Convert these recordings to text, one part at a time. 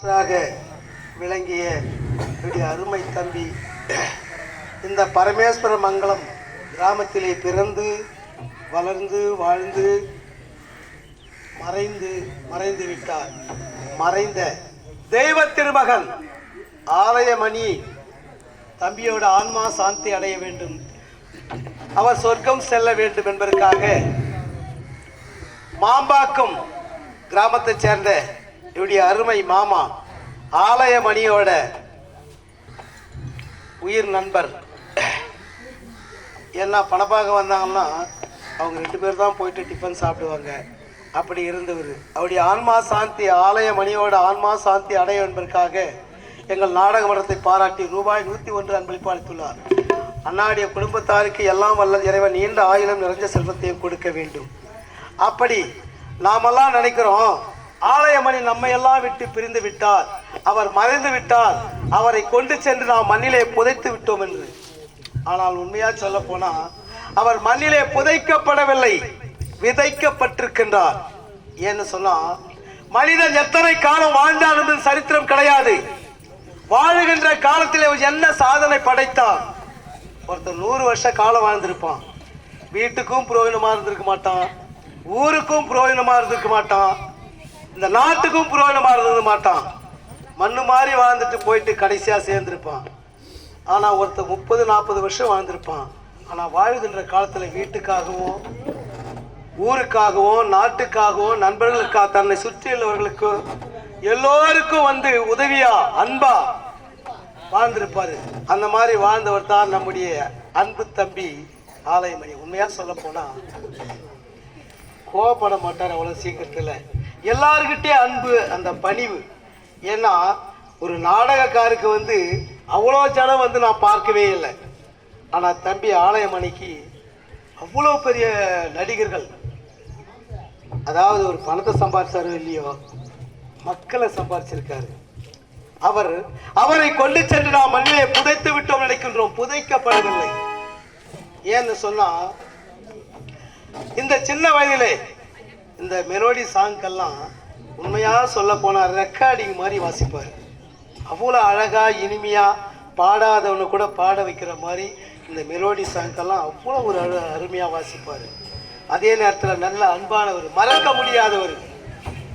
ஆக விளங்கிய என்னுடைய அருமை தம்பி இந்த பரமேஸ்வர மங்கலம் கிராமத்திலே பிறந்து வளர்ந்து வாழ்ந்து மறைந்து மறைந்து விட்டார். மறைந்த தெய்வ திருமகன் ஆலயமணி தம்பியோட ஆன்மா சாந்தி அடைய வேண்டும். அவர் சொர்க்கம் செல்ல வேண்டும் என்பதற்காக மாம்பாக்கம் கிராமத்தைச் சேர்ந்த இவருடைய அருமை மாமா ஆலயமணியோட உயிர் நண்பர். ஏன்னா பணப்பாக வந்தாங்கன்னா அவங்க ரெண்டு பேர் தான் போயிட்டு டிஃபன் சாப்பிடுவாங்க. அப்படி இருந்தவர். அவருடைய ஆன்மா சாந்தி ஆலயமணியோட ஆன்மா சாந்தி அடைய என்பதற்காக எங்கள் நாடக மன்றத்தை பாராட்டி ரூபாய் நூற்றி ஒன்று அன்பளிப்பு அளித்துள்ளார். அண்ணாடைய குடும்பத்தாருக்கு எல்லாம் வல்ல இறைவன் நீண்ட ஆயுளும் நிறைஞ்ச செல்வத்தையும் கொடுக்க வேண்டும். அப்படி நாமெல்லாம் நினைக்கிறோம் ஆலயமணி நம்மை எல்லாம் விட்டு பிரிந்து விட்டார். அவர் மறைந்து விட்டார். அவரை கொண்டு சென்று நாம் மண்ணிலே புதைத்து விட்டோம் என்று. ஆனால் உண்மையா சொல்ல போனா அவர் மண்ணிலே புதைக்கப்படவில்லை விதைக்கப்பட்டிருக்கின்றார். ஏன்னு சொன்னா மனிதன் எத்தனை காலம் வாழ்ந்தான் என்பது சரித்திரம் கிடையாது. வாழுகின்ற காலத்தில் என்ன சாதனை படைத்தான்? ஒருத்தர் நூறு வருஷ காலம் வாழ்ந்திருப்பான். வீட்டுக்கும் புரோஜனமா இருந்திருக்க மாட்டான். ஊருக்கும் புரோஜனமா இருந்திருக்க மாட்டான். இந்த நாட்டுக்கும் புரோஜனமா இருந்தது மாட்டான். மண்ணு மாதிரி வாழ்ந்துட்டு போயிட்டு கடைசியாக சேர்ந்துருப்பான். ஆனால் ஒருத்தன் முப்பது நாற்பது வருஷம் வாழ்ந்திருப்பான். ஆனால் வாழ்கின்ற காலத்தில் வீட்டுக்காகவும் ஊருக்காகவும் நாட்டுக்காகவும் நண்பர்களுக்காக தன்னை சுற்றியுள்ளவர்களுக்கும் எல்லோருக்கும் வந்து உதவியா அன்பா வாழ்ந்திருப்பாரு. அந்த மாதிரி வாழ்ந்தவர் தான் நம்முடைய அன்பு தம்பி ஆலயமணி உண்மையாக சொல்ல போனால் கோவப்பட மாட்டார் அவ்வளோ சீக்கிரத்தில். எல்லாருக்கிட்டே அன்பு அந்த பணிவு. ஏன்னா ஒரு நாடகக்காருக்கு வந்து அவ்வளோ ஜனம் வந்து நான் பார்க்கவே இல்லை. ஆனால் தம்பி ஆலயமணிக்கு அவ்வளோ பெரிய நடிகர்கள். அதாவது ஒரு பணத்தை சம்பாதிச்சாரோ இல்லையோ மக்களை சம்பாதிச்சிருக்காரு அவர் அவரை கொண்டு சென்று நாம் மண்ணிலே புதைத்து விட்டோம் நினைக்கின்றோம். புதைக்கப்படவில்லை. ஏன்னு சொன்னா இந்த சின்ன வயதிலே இந்த மெலோடி சாங்கெல்லாம் உண்மையாக சொல்ல போனால் ரெக்கார்டிங் மாதிரி வாசிப்பார். அவ்வளோ அழகாக இனிமையாக பாடாதவனை கூட பாட வைக்கிற மாதிரி இந்த மெலோடி சாங்கெல்லாம் அவ்வளோ ஒரு அழு அருமையாக வாசிப்பார். அதே நேரத்தில் நல்ல அன்பானவர் மறக்க முடியாதவர்.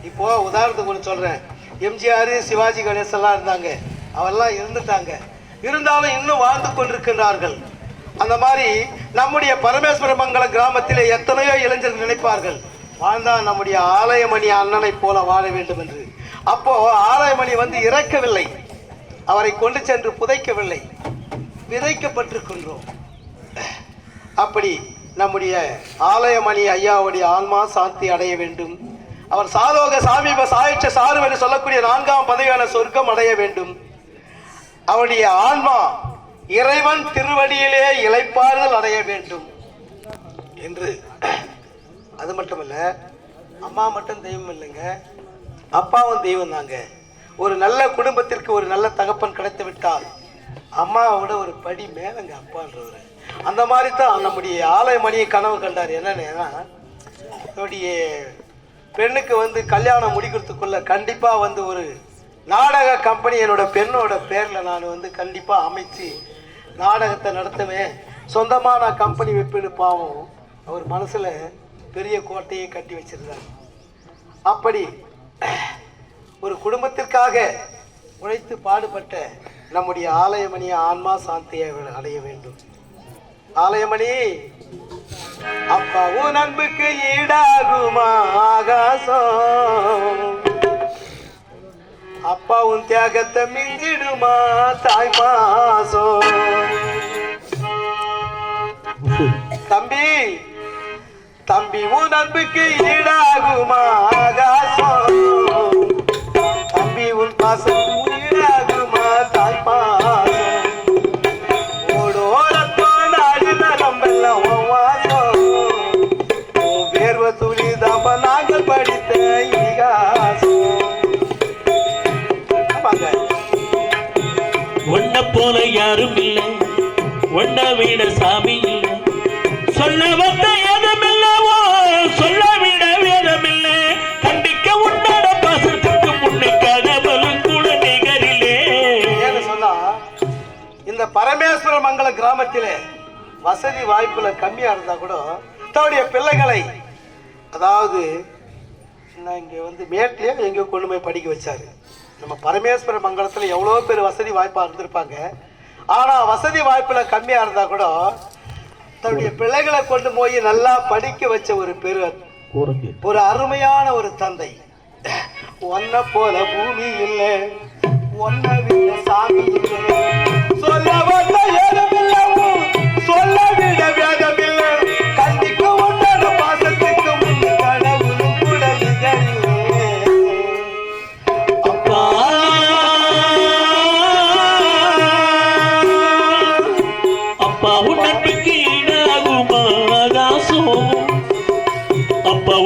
இப்போது உதாரணத்துக்கு ஒன்று சொல்கிறேன் எம்ஜிஆர் சிவாஜி கணேசெல்லாம் இருந்தாங்க. அவெல்லாம் இருந்துட்டாங்க. இருந்தாலும் இன்னும் வாழ்ந்து கொண்டிருக்கின்றார்கள். அந்த மாதிரி நம்முடைய பரமேஸ்வர மங்கல கிராமத்திலே எத்தனையோ இளைஞர்கள் நினைப்பார்கள். வாழ்ந்தா நம்முடைய ஆலயமணி அண்ணனை போல வாழ வேண்டும் என்று அப்போ ஆலயமணி வந்து இறக்கவில்லை. அவரை கொண்டு சென்று புதைக்கவில்லை. விதைக்கப்பட்டிருக்கின்றோம். அப்படி நம்முடைய ஆலயமணி ஐயாவுடைய ஆன்மா சாந்தி அடைய வேண்டும். அவர் சாலோக சாமீப சாயிற்ற சாரு என்று சொல்லக்கூடிய நான்காம் பதவியான சொர்க்கம் அடைய வேண்டும். அவருடைய ஆன்மா இறைவன் திருவடியிலே இளைப்பாறுதல் அடைய வேண்டும். என்று அது மட்டும் இல்லை அம்மா மட்டும் தெய்வம் இல்லைங்க அப்பாவும் தெய்வம் தாங்க. ஒரு நல்ல குடும்பத்திற்கு ஒரு நல்ல தகப்பன் கிடைத்து விட்டால் அம்மாவோட ஒரு படி மேலங்க அப்பான்றவர். அந்த மாதிரி தான் நம்முடைய ஆலயமணியை கனவு கண்டார். என்னன்னா என்னுடைய பெண்ணுக்கு வந்து கல்யாணம் முடிக்கிறதுக்குள்ள கண்டிப்பாக வந்து ஒரு நாடக கம்பெனி என்னோட பெண்ணோட பேரில் நான் வந்து கண்டிப்பாக அமைச்சு நாடகத்தை நடத்துவேன். சொந்தமாக நான் கம்பெனி வைப்பேன்னு பாவம் அவர் மனசில் பெரிய கோட்டையை கட்டி வச்சிருந்தார். அப்படி ஒரு குடும்பத்திற்காக உழைத்து பாடுபட்ட நம்முடைய ஆலயமணி ஆன்மா சாந்தியை அடைய வேண்டும். ஆலயமணி அப்பா உன் அன்புக்கு ஈடாகுமா ஆகாசம்? அப்பா உன் தியாகத்தை மிஞ்சிடுமா தாய் பாசம் தம்பி தம்பி உன் அன்புக்கு ஈடாகுமா ஆகாசம்? தம்பி உன் பாசம் ஈடாகுமா தாய் பாசம் ஓடோடத்தோ நாடின நம்பெல்லாம் உன் வாசம். உன் வேர்வை நாங்கள் படித்த இகாசம் ஆமாங்க போல யாரும் இல்லை ஒன்ன விட சாமி இல்லை. சொல்ல வந்த இந்த பரமேஸ்வர மங்கலம் கிராமத்திலே வசதி வாய்ப்புல கம்மியா இருந்தா கூட தன்னுடைய பிள்ளைகளை அதாவது நான் இங்க வந்து மேட்டிலே எங்கேயோ கொண்டு போய் படிக்க வச்சாரு. நம்ம பரமேஸ்வர மங்கலத்துல எவ்வளோ பேர் வசதி வாய்ப்பா இருந்திருப்பாங்க. ஆனா வசதி வாய்ப்புல கம்மியா இருந்தா கூட தன்னுடைய பிள்ளைகளை கொண்டு போய் நல்லா படிக்க வச்ச ஒரு பெரு ஒரு அருமையான ஒரு தந்தை. ஒன்ன போல பூமி இல்லை ஒன்ன சாமி இல்லை. அப்பா.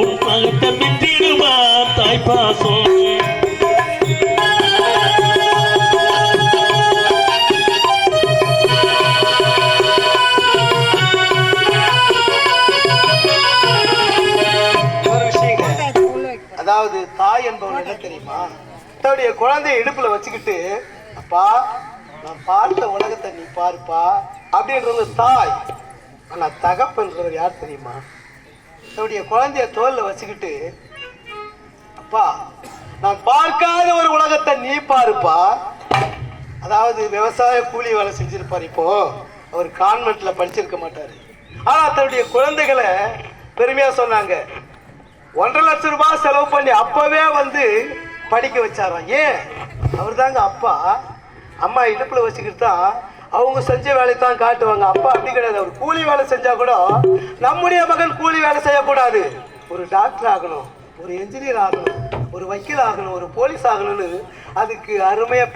உன் மகத்தை மிஞ்சிடுமா தாய் அதாவது தாய் என்பவன் என்ன தெரியுமா? தன்னுடைய குழந்தைய இடுப்புல வச்சுக்கிட்டு அப்பா நான் பார்த்த உலகத்தை நீ பாருப்பா அப்படின்றது தாய். ஆனா தகப்பன்றவர் யார் தெரியுமா? தன்னுடைய குழந்தைய தோல்ல வச்சுக்கிட்டு அப்பா நான் பார்க்காத ஒரு உலகத்தை நீ பாருப்பா. அதாவது விவசாய கூலி வேலை செஞ்சிருப்பார் இப்போ. அவர் கான்வென்ட்ல படிச்சிருக்க மாட்டாரு. ஆனா தன்னுடைய குழந்தைகளை பெருமையா சொன்னாங்க. ஒன்றரை லட்சம் ரூபாய் செலவு பண்ணி அப்பவே வந்து படிக்க வச்சாராம். ஏன்? அவர் தாங்க அப்பா. அம்மா இடுப்புல வச்சுக்கிட்டு தான் அவங்க செஞ்ச வேலையை தான் காட்டுவாங்க. அப்பா அப்படி கிடையாது. அவர் கூலி வேலை செஞ்சா கூட நம்முடைய மகன் கூலி வேலை செய்யக்கூடாது. ஒரு டாக்டர் ஆகணும் ஒரு என்ஜினியர் ஆகணும் ஒரு வக்கீல் ஆகணும் ஒரு போலீஸ் ஆகணும்னு அதுக்கு அருமையாக